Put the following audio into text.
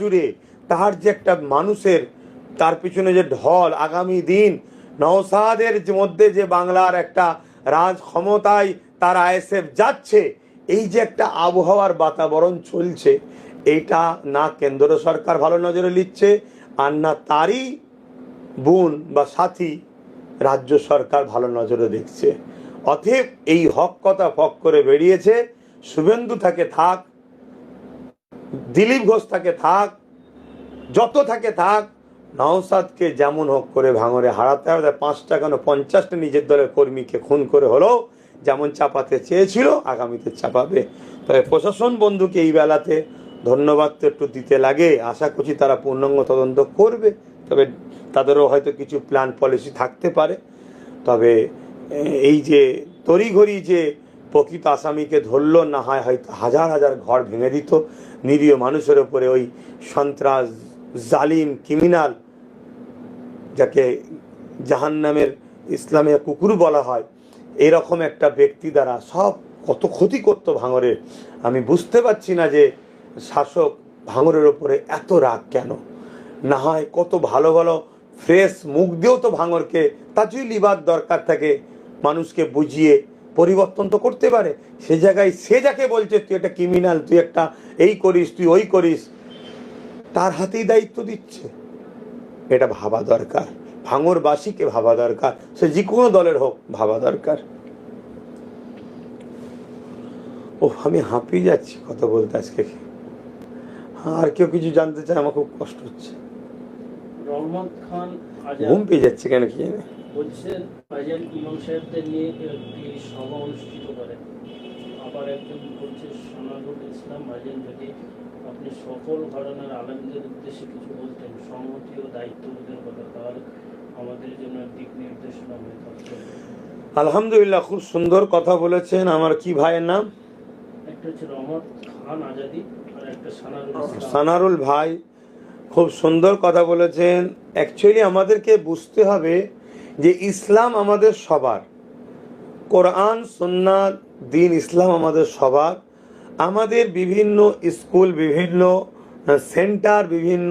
জুড়ে তার যে একটা মানুষের, তার পিছনে যে ঢল আগামী দিন, নওসাদের মধ্যে যে বাংলার একটা রাজ ক্ষমতায় তার আইএসএফ যাচ্ছে, এই যে একটা আবহাওয়ার বাতাবরণ চলছে, এইটা না কেন্দ্র সরকার ভালো নজরে নিচ্ছে, আর না তারই বোন বা সাথী রাজ্য সরকার ভালো নজরে দেখছে। অতএব এই হক কথা ফক করে বেরিয়েছে। শুভেন্দু থাকে থাক দিলীপ ঘোষ থাকে, থাক। যত থাকে, থাক। নওসাদকে যেমন হোক করে ভাঙরে হারাতে হবে পাঁচটা কেন পঞ্চাশটা নিজের দলের কর্মীকে খুন করে হলেও যেমন চাপাতে চেয়েছিল, আগামীতে চাপাবে। তবে প্রশাসন বন্ধুকে এই বেলাতে ধন্যবাদ তো একটু দিতে লাগে। আশা করছি তারা পূর্ণাঙ্গ তদন্ত করবে। তবে তাদেরও হয়তো কিছু প্ল্যান পলিসি থাকতে পারে। তবে এই যে তড়িঘড়ি যে প্রকৃত আসামিকে ধরলো, না হয় হয়তো হাজার হাজার ঘর ভেঙে দিত। নিরীহ মানুষের ওপরে ওই সন্ত্রাস, জালিম ক্রিমিনাল যাকে জাহান্নামের ইসলামে কুকুর বলা হয়, এরকম একটা ব্যক্তি দ্বারা সব কত ক্ষতি করতো ভাঙরের আমি বুঝতে পারছি না যে শাসক ভাঙরের ওপরে এত রাগ কেন। না হয় কত ভালো ভালো ফ্রেশ মুখ দিয়েও তো ভাঙরকে যদি লিবার দরকার থাকে মানুষকে বুঝিয়ে পরিবর্তন তো করতে পারে। সে জায়গায় সে যাকে বলছে তুই একটা ক্রিমিনাল তুই একটা এই করিস তুই ওই করিস। তার হাতেই দায়িত্ব দিচ্ছে। এটা ভাবা দরকার। ভাঙরবাসীকে ভাবা দরকার। সে যে কোনো দলের হোক ভাবা দরকার। ও আমি হাঁপিয়ে যাচ্ছি কথা বলতে আজকে। আর কেউ কিছু জানতে চায় আমার খুব কষ্ট হচ্ছে। ঘুম পেয়ে যাচ্ছে কেন কি জানে। বলছেন আজাদ ইমাম সাহেবদের নিয়ে একটি সভা অনুষ্ঠিত করেন। আবার একজন বলছে সোনারুল ইসলাম ভাইজান যদি আপনি সকল ঘরানার আলমদের উদ্দেশ্যে কিছু বলতেন সংহতি ও দায়িত্ববোধের কথা তাহলে আমাদের জন্য দিক নির্দেশনা হয়ে থাকতো। আলহামদুলিল্লাহ খুব সুন্দর কথা বলেছেন। আমার কি ভাইয়ের নাম? একটা হচ্ছে রহমত খান আজাদি আর একটা সানারুল সানারুল ভাই খুব সুন্দর কথা বলেছেন। অ্যাকচুয়ালি আমাদেরকে বুঝতে হবে যে ইসলাম আমাদের সবার। কোরআন, সন্না, দিন, ইসলাম আমাদের সবার। আমাদের বিভিন্ন স্কুল বিভিন্ন, সেন্টার বিভিন্ন